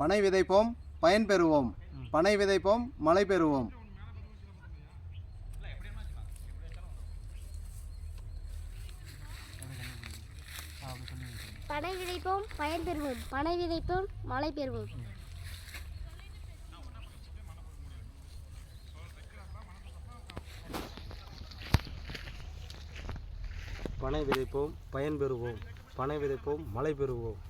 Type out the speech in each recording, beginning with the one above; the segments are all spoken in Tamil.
பனை விதைப்போம் பயன் பெறுவோம். பனை விதைப்போம் மழை பெறுவோம். பனை விதைப்போம் பயன் பெறுவோம். பனை விதைப்போம் மழை பெறுவோம். பனை விதைப்போம் பயன் பெறுவோம். பனை விதைப்போம் மழை பெறுவோம்.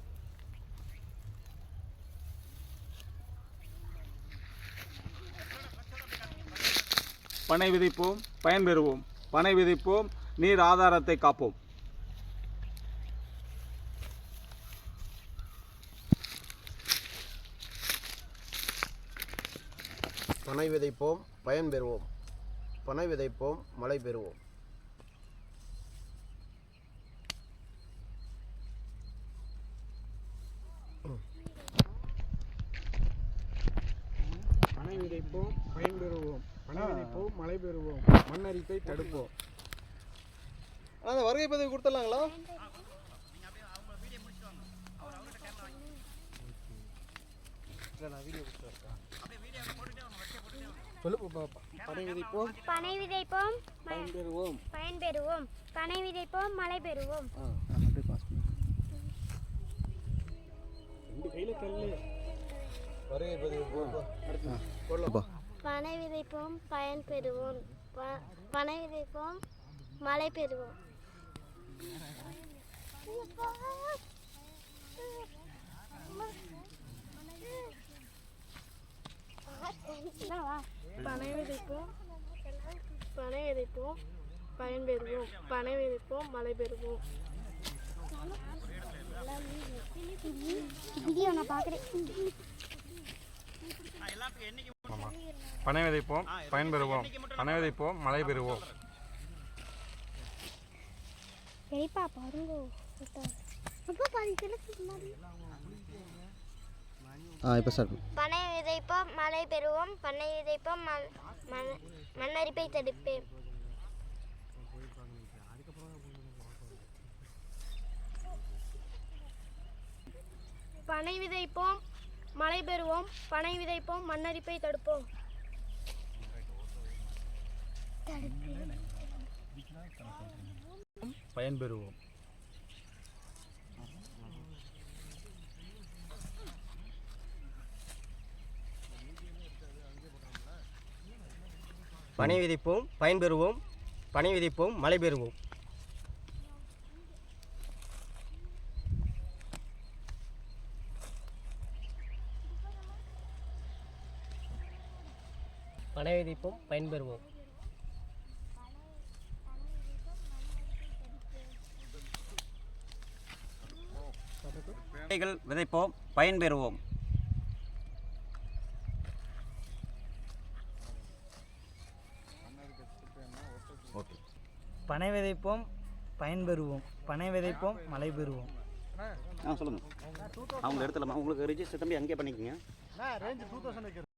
பனை விதைப்போம் பயன் பெறுவோம். பனை விதைப்போம் நீர் ஆதாரத்தை காப்போம். பனை விதைப்போம் பயன் பெறுவோம். பனை விதைப்போம் மழை பெறுவோம். பனை விதைப்போம் பயன் பனை விதைப்போம் மழை பெறுவோம். மண்ணரிப்பை தடுப்போம். அந்த வருகை பதிவு கொடுத்துடலாங்களா? பனை விதைப்போம். பனை விதைப்போம் பயன் பெறுவோம். பயன் பெறுவோம். பனை விதைப்போம் மழை பெறுவோம். அப்படியே பாஸ் ரெண்டு கையில கல்லு வருகை பதிவு போடலாம். பனை விதைப்போம் பயன் பெறுவோம் ப- பனை விதைப்போம் மழை பெறுவோம் பனை விதைப்போம் பனை விதைப்போம் பயன் பெறுவோம் பனை விதைப்போம் மழை பெறுவோம் வீடியோ நான் பார்க்குறேன் பனை விதைப்போம் பயன் பெறுவோம். பனை விதைப்போம் மழை பெறுவோம். சரிப்பா பாருங்க அப்பா பாருங்க ஆ இப்போ சார். பனை விதைப்போம் மழை பெறுவோம். பனை விதைப்போம் மண்- மண்- மண்ணரிப்பை தடுப்பேன். பனை விதைப்போம் மழை பெறுவோம் பனை விதைப்போம் மண்ணரிப்பை தடுப்போம். பயன்பெறுவோம். பனை விதைப்போம் பயன்பெறுவோம் பனை விதைப்போம் மழை பெறுவோம். பனை விதைப்போம் பயன் பெறுவோம் விதைகள் விதைப்போம் பயன் பெறுவோம் பனை விதைப்போம் பயன் பெறுவோம் பனை விதைப்போம் மழை பெறுவோம் ஆ சொல்லுங்கள் அவங்க இடத்துல உங்களுக்கு ரிஜிஸ்டர் தம்பி அங்கேயே பண்ணிக்கோங்க.